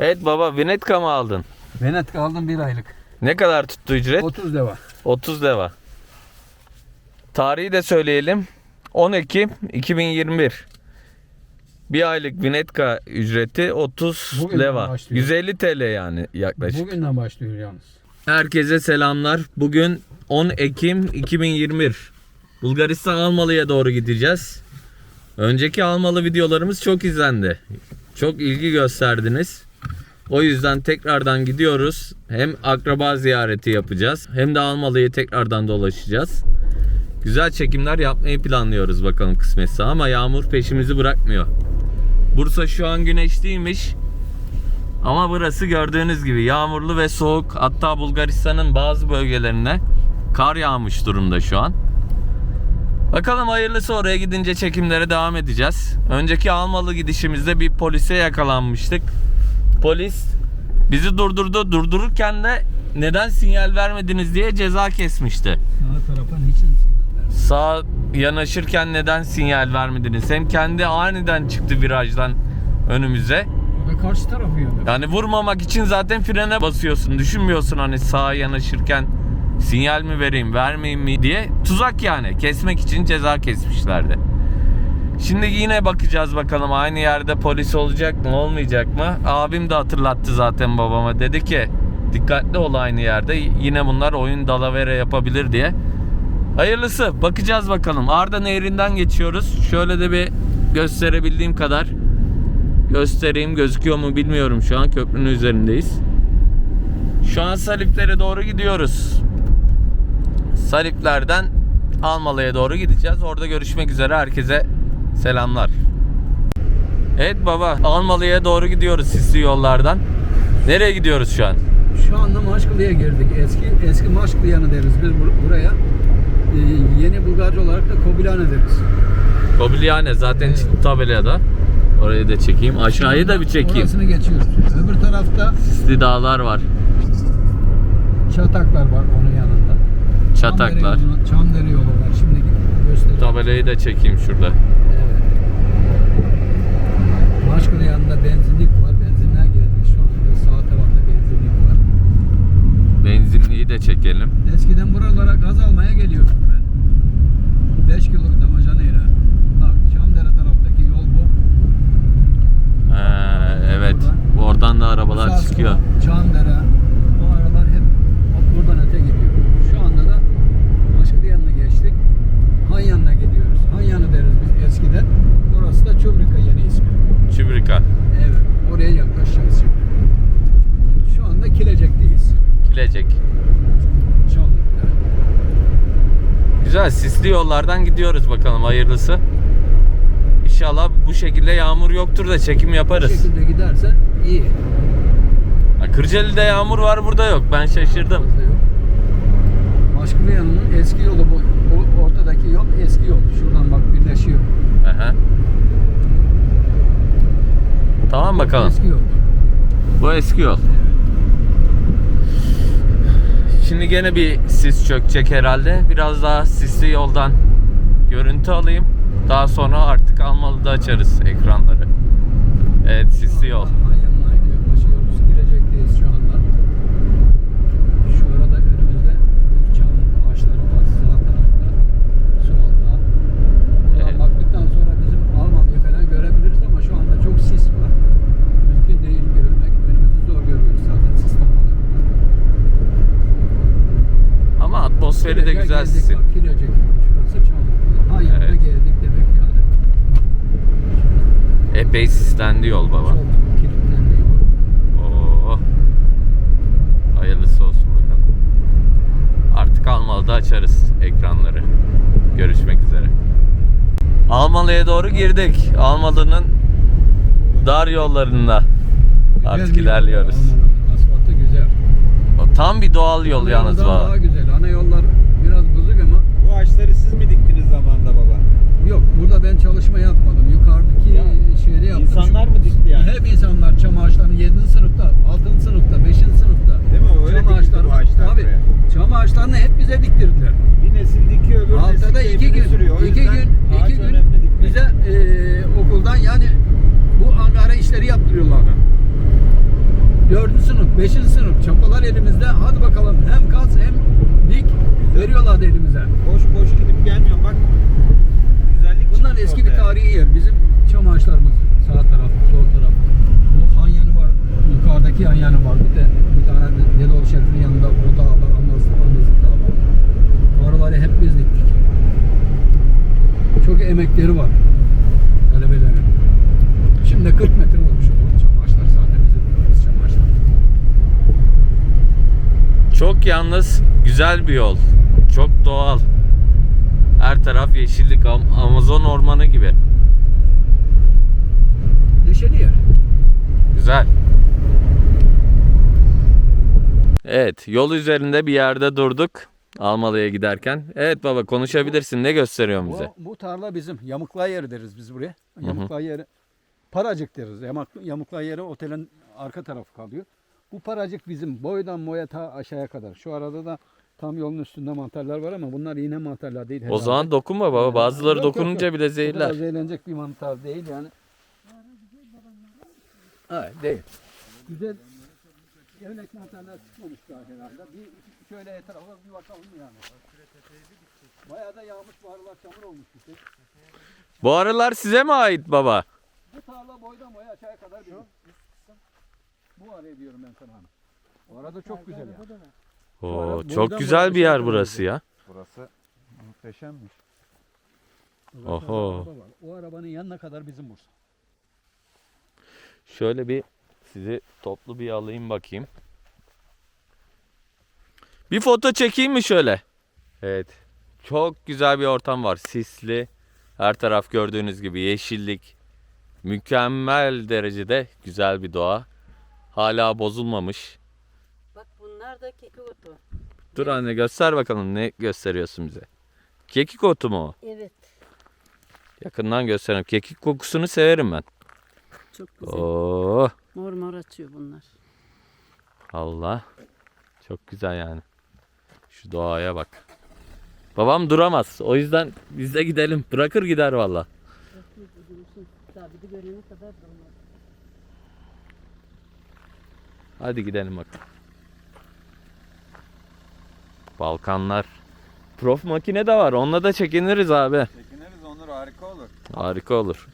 Evet baba Vinetka mı aldın? Venet aldım bir aylık. Ne kadar tuttu ücret? 30 lira. 30 leva. Tarihi de söyleyelim. 10 Ekim 2021. Bir aylık Vinetka ücreti 30 Bugünden leva. başlıyor. 150 TL yani yaklaşık. Bugünden başlıyor yalnız. Herkese selamlar. Bugün 10 Ekim 2021. Bulgaristan Almalı'ya doğru gideceğiz. Önceki Almalı videolarımız çok izlendi. Çok ilgi gösterdiniz. O yüzden tekrardan gidiyoruz. Hem akraba ziyareti yapacağız. Hem de Almalı'yı tekrardan dolaşacağız. Güzel çekimler yapmayı planlıyoruz bakalım kısmetse ama yağmur peşimizi bırakmıyor. Bursa şu an güneşliymiş. Ama burası gördüğünüz gibi yağmurlu ve soğuk. Hatta Bulgaristan'ın bazı bölgelerine kar yağmış durumda şu an. Bakalım hayırlısı oraya gidince çekimlere devam edeceğiz. Önceki Almalı gidişimizde bir polise yakalanmıştık. Polis bizi durdurdu. Durdururken de neden sinyal vermediniz diye ceza kesmişti. Sağ tarafa niçin? Sağ yanaşırken neden sinyal vermediniz? Hem kendi aniden çıktı virajdan önümüze. Da karşı tarafı yönde. Yani vurmamak için zaten frene basıyorsun. Düşünmüyorsun hani sağa yanaşırken sinyal mi vereyim, vermeyeyim mi diye. Tuzak yani. Kesmek için ceza kesmişlerdi. Şimdi yine bakacağız bakalım aynı yerde polis olacak mı olmayacak mı? Abim de hatırlattı zaten babama. Dedi ki dikkatli ol aynı yerde. Yine bunlar oyun dalavere yapabilir diye. Hayırlısı bakacağız bakalım. Arda Nehri'nden geçiyoruz. Şöyle de bir gösterebildiğim kadar göstereyim gözüküyor mu bilmiyorum şu an köprünün üzerindeyiz. Şu an Salipler'e doğru gidiyoruz. Salipler'den Almalı'ya doğru gideceğiz. Orada görüşmek üzere herkese selamlar. Evet baba Almalı'ya doğru gidiyoruz sisli yollardan. Nereye gidiyoruz şu an? Şu anda Maşkılı'ya girdik. Eski eski Maşkılıyanı deriz biz bur- buraya. Ee, yeni Bulgarca olarak da Kobilane deriz. Kobilyane zaten Evet. tabelada. Orayı da çekeyim. Aşağıyı da bir çekeyim. Orasını geçiyoruz. Öbür tarafta Sisli dağlar var. çataklar var onun yanında. Çataklar. Çamdere yolu, Çamdere yolu var. Şimdi göstereyim. Tabelayı da çekeyim şurada. Evet. Maşkılı yanında benzinlik var. Benzinliğe geldik şu anda. Sağ tarafta benzinlik var. Benzinliği de çekelim. Eskiden buralara gaz almaya geliyordum ben. 5 kiloluk damacanayla. Bak Çamdere taraftaki yol bu. Ha, evet. Oradan da arabalar Sasko, çıkıyor. Çamdere. O aralar hep hop buradan öte gidiyor. Şu anda da Maşkılı yanına geçtik. Han yanına gidiyoruz. Han yanı deriz biz eskiden. Burası da Çubrika yeni ismi. Çibrika. Evet. Oraya yaklaşacağız şimdi. Şu anda Kilecek'teyiz. Kilecek. Çamlık'ta. Güzel sisli yollardan gidiyoruz bakalım hayırlısı. İnşallah bu şekilde yağmur yoktur da çekim Bu yaparız. şekilde gidersen iyi. Ha, Kırcaali'de yağmur var burada yok. Ben şaşırdım. Fazla yok. Eski yolu bu. O ortadaki yol eski yol. Şuradan bak birleşiyor. Aha. Tamam bakalım. Eski yol. Bu eski yol. Şimdi gene bir sis çökecek herhalde. Biraz daha sisli yoldan görüntü alayım. Daha sonra artık Almalı'da açarız ekranları. Evet sisli yol. Kilecek'teyiz şu anda. Şu arada önümüzde büyük çam ağaçları var. Sağ tarafta. Solda. Buradan Evet. baktıktan sonra bizim Almanya'yı falan görebiliriz ama şu anda çok sis var. Mümkün değil görmek. Önümüzü zor görüyoruz zaten sis olmalarından. Ama atmosferi de güzel sisin. bak, Kilecek. Şurası Çamlık. Ha yanına Evet. geldik demek yani. Epey sislendi yol baba. Çok kilitlendi yol. Oo. Hayırlısı olsun bakalım. Artık Almalı'da açarız ekranları. Görüşmek üzere. Almalı'ya doğru girdik. Almalı'nın dar yollarında artık Güzel ilerliyoruz. Asfaltı güzel. O Tam bir doğal yol yalnız Daha, daha bu. güzel. Ana yollar biraz bozuk ama Bu ağaçları siz mi diktiniz zamanında baba? yok. Burada ben çalışma yapmadım. Yukarıdaki Ya, şeyde yaptım. insanlar mı dikti yani? Hep insanlar çam ağaçlarını 7. sınıfta, 6. sınıfta, 5. sınıfta. Değil mi? Öyle çam dikildi ağaçları, bu ağaçlar tabii, buraya. çam ağaçlarını hep bize diktirdiler. Bir nesil dikiyor, öbür nesil Haftada iki keyfini gün, sürüyor. O iki gün, iki gün bize e, okuldan yani bu angara işleri yaptırıyorlardı. Beşinci sınıf. Çapalar elimizde. Hadi bakalım hem kaz hem dik veriyorlardı elimize. Boş boş gidip gelmiyorum bak. Çıkmış eski bir tarihi yer. Bizim çam ağaçlarımız sağ taraf, sol taraf. Bu han yanı var. Yukarıdaki han yanı var. Bir de bir tane de Dedeoğlu Şerifi'nin yanında o dağ var. Anlasın, Anlasın Dağı var. Oraları hep biz diktik. Çok emekleri var. Talebelerin. Şimdi 40 metre olmuş o çam ağaçlar. Zaten bizim bildiğimiz çam ağaçlar. Çok yalnız güzel bir yol. Çok doğal. Her taraf yeşillik Am- Amazon ormanı gibi. Neşeli yer. Güzel. Evet, yol üzerinde bir yerde durduk. Almalı'ya giderken. Evet baba konuşabilirsin. Ne gösteriyorsun bize? Bu, bu tarla bizim. Yamukla yeri deriz biz buraya. Yamukla yeri. Paracık deriz. Yamak, yamukla yeri otelin arka tarafı kalıyor. Bu paracık bizim. Boydan boya ta aşağıya kadar. Şu arada da tam yolun üstünde mantarlar var ama bunlar iğne mantarlar değil. O herhalde. zaman dokunma baba. Bazıları Yok, dokununca yok. bile Bu kadar zehirler. zehirlenecek bir mantar değil yani. Hayır değil. Güzel Gevlek mantarlar çıkmamış daha herhalde. Bir şöyle etrafa bir bakalım yani. Bayağı da yağmış bu aralar çamur olmuş bir şey. Bu arılar size mi ait baba? Bu tarla boydan boya aşağıya kadar bizim. Bu araya diyorum ben sana. Bu arada çok güzel ya. Oo, çok güzel bir yer burası ya. Burası muhteşemmiş. Oho. O arabanın yanına kadar bizim Bursa. Şöyle bir sizi toplu bir alayım bakayım. Bir foto çekeyim mi şöyle? Evet. Çok güzel bir ortam var. Sisli. Her taraf gördüğünüz gibi yeşillik. Mükemmel derecede güzel bir doğa. Hala bozulmamış. Bunlar da kekik otu. Dur anne göster bakalım ne gösteriyorsun bize. Kekik otu mu o? Evet. Yakından göstereyim. Kekik kokusunu severim ben. Çok güzel. Oo, Mor mor açıyor bunlar. Allah. Çok güzel yani. Şu doğaya bak. Babam duramaz. O yüzden biz de gidelim. Bırakır gider valla. Sabiti görene kadar durmaz. Hadi gidelim bak. Balkanlar. Prof makine de var. Onunla da çekiniriz abi. Çekiniriz Onur harika olur. Harika olur.